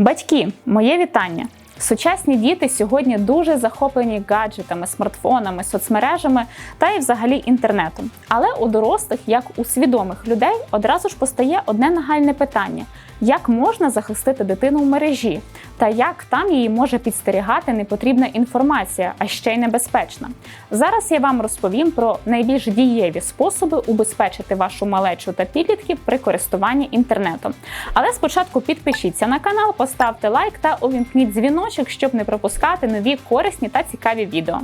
Батьки, моє вітання! Сучасні діти сьогодні дуже захоплені гаджетами, смартфонами, соцмережами та й взагалі інтернетом. Але у дорослих, як у свідомих людей, одразу ж постає одне нагальне питання: як можна захистити дитину в мережі, та як там її може підстерігати непотрібна інформація, а ще й небезпечна. Зараз я вам розповім про найбільш дієві способи убезпечити вашу малечу та підлітків при користуванні інтернетом. Але спочатку підпишіться на канал, поставте лайк та увімкніть дзвіночок, щоб не пропускати нові корисні та цікаві відео.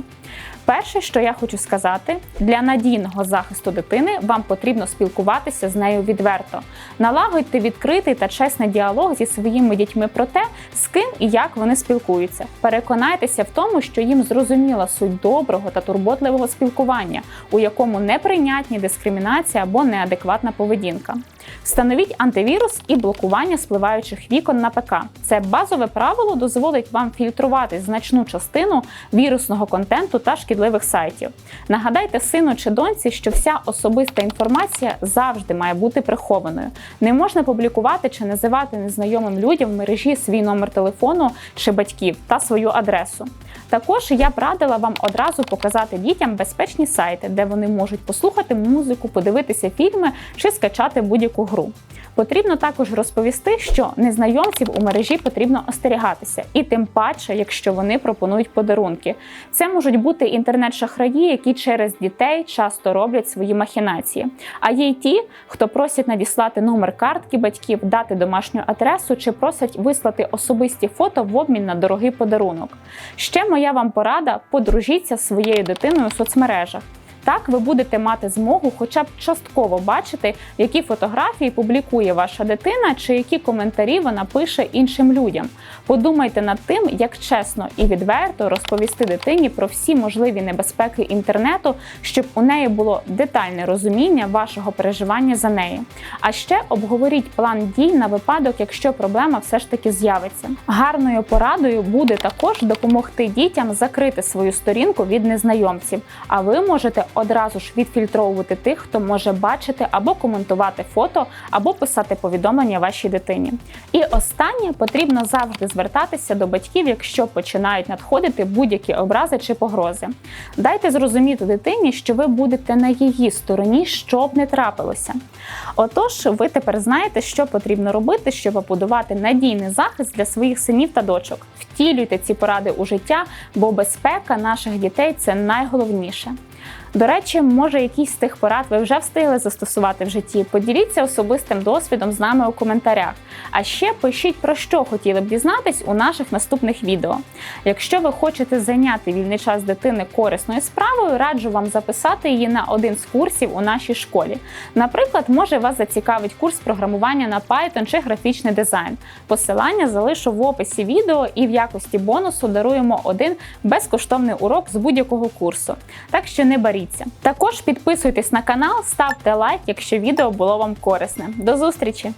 Перше, що я хочу сказати, для надійного захисту дитини вам потрібно спілкуватися з нею відверто. Налагодьте відкритий та чесний діалог зі своїми дітьми про те, з ким і як вони спілкуються. Переконайтеся в тому, що їм зрозуміла суть доброго та турботливого спілкування, у якому неприйнятні дискримінація або неадекватна поведінка. Встановіть антивірус і блокування спливаючих вікон на ПК. Це базове правило дозволить вам фільтрувати значну частину вірусного контенту та шкідливих сайтів. Нагадайте сину чи доньці, що вся особиста інформація завжди має бути прихованою. Не можна публікувати чи називати незнайомим людям в мережі свій номер телефону чи батьків та свою адресу. Також я б радила вам одразу показати дітям безпечні сайти, де вони можуть послухати музику, подивитися фільми чи скачати будь-яку гру. Потрібно також розповісти, що незнайомців у мережі потрібно остерігатися, і тим паче, якщо вони пропонують подарунки. Це можуть бути інтернет-шахраї, які через дітей часто роблять свої махінації. А є й ті, хто просять надіслати номер картки батьків, дати домашню адресу чи просять вислати особисті фото в обмін на дорогий подарунок. Ще моя вам порада: подружіться з своєю дитиною у соцмережах. Так ви будете мати змогу хоча б частково бачити, які фотографії публікує ваша дитина, чи які коментарі вона пише іншим людям. Подумайте над тим, як чесно і відверто розповісти дитині про всі можливі небезпеки інтернету, щоб у неї було детальне розуміння вашого переживання за неї. А ще обговоріть план дій на випадок, якщо проблема все ж таки з'явиться. Гарною порадою буде також допомогти дітям закрити свою сторінку від незнайомців, а ви можете одразу ж відфільтровувати тих, хто може бачити або коментувати фото, або писати повідомлення вашій дитині. І останнє потрібно завжди звертатися до батьків, якщо починають надходити будь-які образи чи погрози. Дайте зрозуміти дитині, що ви будете на її стороні, що б не трапилося. Отож, ви тепер знаєте, що потрібно робити, щоб побудувати надійний захист для своїх синів та дочок. Втілюйте ці поради у життя, бо безпека наших дітей це найголовніше. До речі, може, якісь з тих порад ви вже встигли застосувати в житті. Поділіться особистим досвідом з нами у коментарях. А ще пишіть про що хотіли б дізнатись у наших наступних відео. Якщо ви хочете зайняти вільний час дитини корисною справою, раджу вам записати її на один з курсів у нашій школі. Наприклад, може вас зацікавить курс програмування на Python чи графічний дизайн. Посилання залишу в описі відео і в якості бонусу даруємо один безкоштовний урок з будь-якого курсу. Так що не боріться. Також підписуйтесь на канал, ставте лайк, якщо відео було вам корисне. До зустрічі!